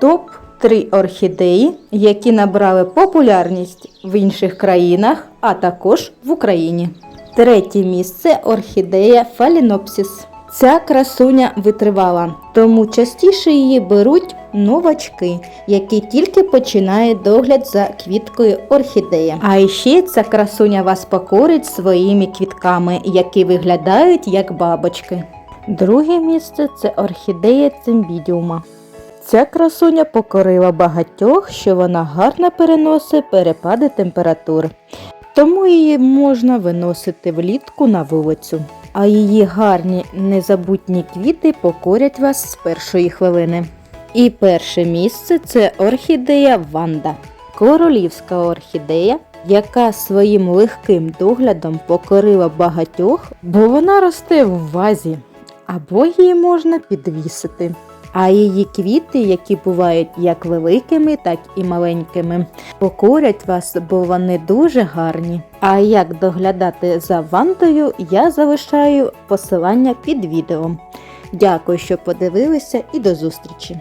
Топ 3 орхідеї, які набрали популярність в інших країнах, а також в Україні. Третє місце орхідея Фалінопсіс. Ця красуня витривала, тому частіше її беруть новачки, які тільки починають догляд за квіткою орхідеї. А ще ця красуня вас покорить своїми квітками, які виглядають як бабочки. Друге місце це орхідея цимбідіума. Ця красуня покорила багатьох, що вона гарно переносить перепади температур, тому її можна виносити влітку на вулицю. А її гарні незабутні квіти покорять вас з першої хвилини. І перше місце це орхідея Ванда. Королівська орхідея, яка своїм легким доглядом покорила багатьох, бо вона росте в вазі, або її можна підвісити. А її квіти, які бувають як великими, так і маленькими, покорять вас, бо вони дуже гарні. А як доглядати за вантою, я залишаю посилання під відео. Дякую, що подивилися і до зустрічі!